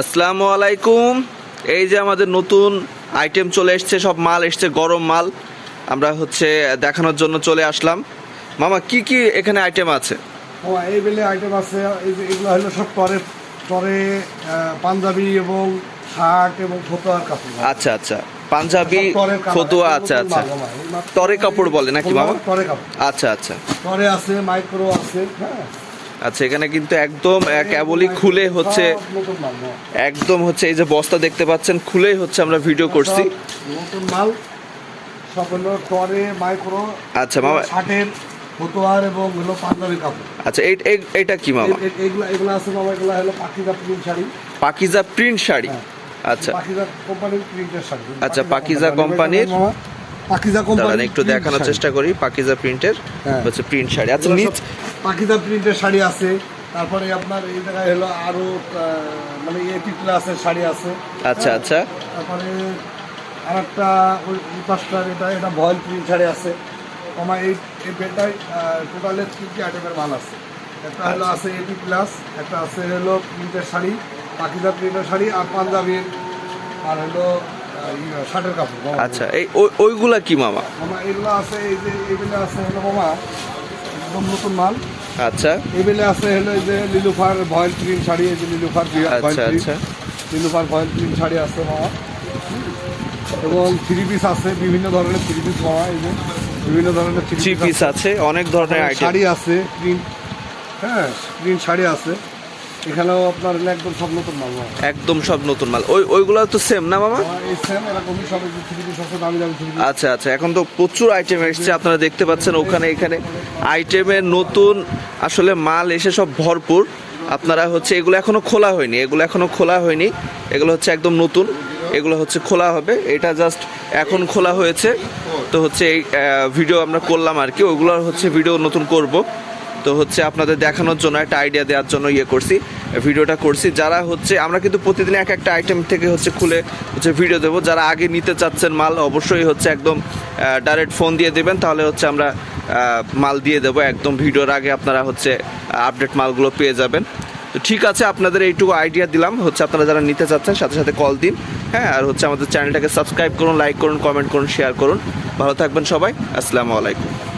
আসসালামু আলাইকুম। এই যে আমাদের নতুন আইটেম চলে এসছে সব মাল এসছে গরম মাল। আমরা হচ্ছে দেখানোর জন্য চলে আসলাম। মামা কি কি এখানে আইটেম আছে? ও এই বেলে আইটেম আছে এগুলো হলো সব পরে পরে পাঞ্জাবি এবং শার্ট এবং ফতোয়ার কাপড়। আচ্ছা আচ্ছা। পাঞ্জাবি ফতুয়া আচ্ছা আচ্ছা। টরে কাপড় বলে নাকি মামা? টরে কাপড়। আচ্ছা আচ্ছা। টরে আছে মাইক্রো আছে হ্যাঁ। আচ্ছা এখানে কিন্তু একদম কেবলই খুলে হচ্ছে। একদম হচ্ছে এই যে বস্তা দেখতে পাচ্ছেন খুলেই হচ্ছে আমরা ভিডিও করছি মাল টরে মাইক্রো আচ্ছা, মামা। শার্টের ফতোয়ার এবং হলো পাঞ্জাবি কাপড় আচ্ছা কি মামা এই- এই- এগুলো আছে মামা এগুলো হলো পাখিজা প্রিন্ট শাড়ি পাকিজা প্রিন্ট শাড়ি হ্যাঁ। আচ্ছা কোম্পানির প্রিন্টের শাড়ি আচ্ছা, পাকিজা কোম্পানির- পাকিজা একটু দেখানোর চেষ্টা করি পাকিজা প্রিন্টের হ্যাঁ। হচ্ছে প্রিন্ট শাড়ি আচ্ছা নিচ সব প্রিন্টের শাড়ি আছে তারপরে আপনার এই জায়গায় হলো আরও মানে এটি ক্লাসের শাড়ি আছে। আচ্ছা হ্যাঁ। আচ্ছা। তারপরে আর একটা ওই পাঁচটার এটা এটা ভয়েল প্রিন্ট শাড়ি আছে। আমার এই এই বেলটায় টোটালে তিনটি আইটেমের মাল আছে। একটা হলো আচ্ছা। আছে এটি প্লাস একটা আছে হলো প্রিন্টের শাড়ি পাকিজা প্রিন্টের শাড়ি আর পাঞ্জাবির আর হলো ইয়ে, শার্টের কাপড় আচ্ছা এই ওই- ওইগুলা কি মামা? মামা এগুলো আছে এই যে এইগুলো আছে হলো মামা একদম নতুন মাল। আচ্ছা। এবেলে আছে হলো যে লিলুফার ভয়েল ক্রিম শাড়ি এই যে লিলুফার ভয়েল আচ্ছা আচ্ছা। লিলুফার ভয়েল ক্রিম শাড়ি আছে মামা। এবং থ্রি পিস আছে বিভিন্ন ধরনের থ্রি পিস মামা এই যে বিভিন্ন ধরনের থ্রি পিস আছে। অনেক ধরনের শাড়ি আছে প্রিন্ট হ্যাঁ প্রিন্ট শাড়ি আছে। এখানেও আপনার একদম সব নতুন মাল একদম সব নতুন মাল। ওই ওইগুলো তো সেম না মামা? সেম এরকমই সব দামি দামি আচ্ছা আচ্ছা এখন তো প্রচুর আইটেম এসছে আপনারা দেখতে পাচ্ছেন ওখানে এখানে। আইটেমের নতুন আসলে মাল এসে সব ভরপুর। আপনারা হচ্ছে এগুলো এখনও খোলা হয়নি এগুলো এখনও খোলা হয়নি। এগুলো হচ্ছে একদম নতুন এগুলো হচ্ছে খোলা হবে। এটা জাস্ট এখন খোলা হয়েছে। তো হচ্ছে এই ভিডিও আমরা করলাম আর কি ওইগুলো হচ্ছে ভিডিও নতুন করব। তো হচ্ছে আপনাদের দেখানোর জন্য, একটা আইডিয়া দেওয়ার জন্য ইয়ে করছি, ভিডিওটা করছি। যারা হচ্ছে, আমরা কিন্তু প্রতিদিন এক একটা আইটেম থেকে হচ্ছে খুলে হচ্ছে ভিডিও দেবো। যারা আগে নিতে চাচ্ছেন মাল, অবশ্যই হচ্ছে একদম ডাইরেক্ট ফোন দিয়ে দেবেন। তাহলে হচ্ছে আমরা মাল দিয়ে দেবো। একদম ভিডিওর আগে আপনারা হচ্ছে আপডেট মালগুলো পেয়ে যাবেন। তো ঠিক আছে, আপনাদের এইটুকু আইডিয়া দিলাম। হচ্ছে আপনারা যারা নিতে চাচ্ছেন, সাথে সাথে কল দিন। হ্যাঁ আর হচ্ছে আমাদের চ্যানেলটাকে সাবস্ক্রাইব করুন লাইক করুন কমেন্ট করুন শেয়ার করুন। ভালো থাকবেন সবাই। আসসালামু আলাইকুম।